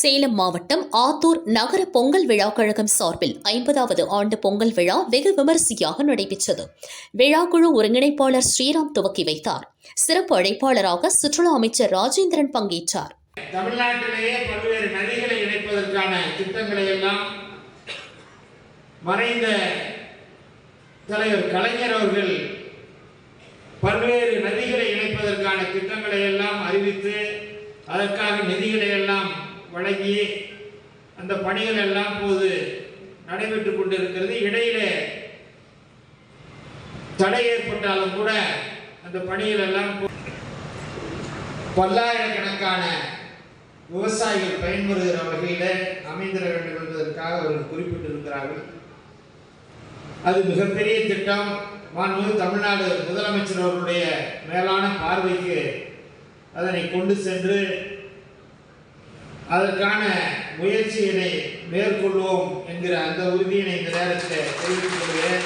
சேலம் மாவட்டம் ஆத்தூர் நகர பொங்கல் விழா கழகம் சார்பில் ஐம்பதாவது ஆண்டு பொங்கல் விழா வெகு விமரிசையாக நடைபெற்றது. விழாக்குழு ஒருங்கிணைப்பாளர் ஸ்ரீராம் துவக்கி வைத்தார். சிறப்பு அழைப்பாளராக சுற்றுலா அமைச்சர் ராஜேந்திரன் பங்கேற்றார். தமிழ்நாட்டிலேயே பல்வேறு நதிகளை இணைப்பதற்கான திட்டங்களை எல்லாம் மறைந்த தலைவர் கலைஞர் அவர்கள் பல்வேறு நதிகளை இணைப்பதற்கான திட்டங்களை எல்லாம் அறிவித்து அதற்காக நிதிகளை எல்லாம் வழங்கி அந்த பணிகள் எல்லாம் போது நடைபெற்றுக் கொண்டிருக்கிறது. இடையிலே தடை ஏற்பட்டாலும் கூட அந்த பணிகள் எல்லாம் பல்லாயிரக்கணக்கான விவசாயிகள் பயன்படுகிற வகையில் அமைந்திட வேண்டும் என்பதற்காக அவர்கள் குறிப்பிட்டிருக்கிறார்கள். அது மிகப்பெரிய திட்டம். மாண்பு தமிழ்நாடு முதலமைச்சர் அவருடைய மேலான பார்வைக்கு அதனை கொண்டு சென்று அதற்கான முயற்சியினை மேற்கொள்வோம் என்கிற அந்த உறுதியினை இந்த நேரத்தில் தெரிவித்துக் கொள்கிறேன்.